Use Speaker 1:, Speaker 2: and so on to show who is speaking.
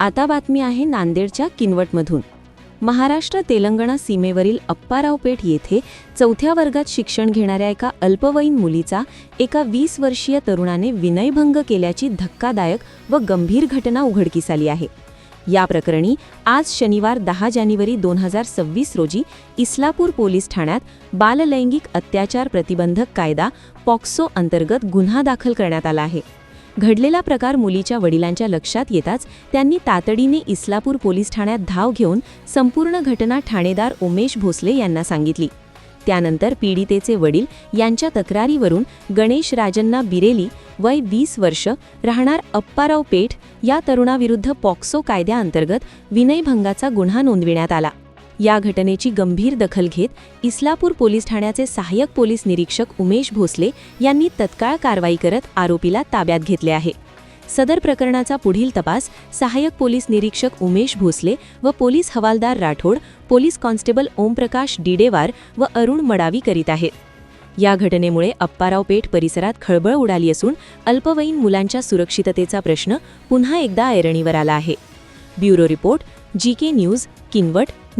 Speaker 1: आता बातमी आहे नांदेडच्या किनवटमधून. महाराष्ट्र तेलंगणा सीमेवरील अप्पाराव पेठ येथे चौथ्या वर्गात शिक्षण घेणाऱ्या एका अल्पवयीन मुलीचा एका वीस वर्षीय तरुणाने विनयभंग केल्याची धक्कादायक व गंभीर घटना उघडकीस आली आहे. या प्रकरणी आज शनिवार दहा जानेवारी दोन हजार सव्वीस रोजी इस्लापूर पोलीस ठाण्यात बाललैंगिक अत्याचार प्रतिबंधक कायदा पॉक्सो अंतर्गत गुन्हा दाखल करण्यात आला आहे. घडलेला प्रकार मुलीच्या वडिलांच्या लक्षात येताच त्यांनी तातडीने इस्लापूर पोलीस ठाण्यात धाव घेऊन संपूर्ण घटना ठाणेदार उमेश भोसले यांना सांगितली. त्यानंतर पीडितेचे वडील यांच्या तक्रारीवरून गणेश राजन्ना बिरेली वय वीस वर्ष राहणार अप्पाराव पेठ या तरुणाविरुद्ध पॉक्सो कायद्याअंतर्गत विनयभंगाचा गुन्हा नोंदविण्यात आला. या घटनेची गंभीर दखल घेत इस्लापूर पोलीस ठाण्याचे सहाय्यक पोलीस निरीक्षक उमेश भोसले यांनी तत्काळ कारवाई करत आरोपीला ताब्यात घेतले आहे. सदर प्रकरणाचा पुढील तपास सहाय्यक पोलीस निरीक्षक उमेश भोसले व पोलीस हवालदार राठोड पोलीस कॉन्स्टेबल ओमप्रकाश डिडेवार व अरुण मडावी करीत आहेत. या घटनेमुळे अप्पाराव पेठ परिसरात खळबळ उडाली असून अल्पवयीन मुलांच्या सुरक्षिततेचा प्रश्न पुन्हा एकदा ऐरणीवर आला आहे. Bureau report G K news Kinwat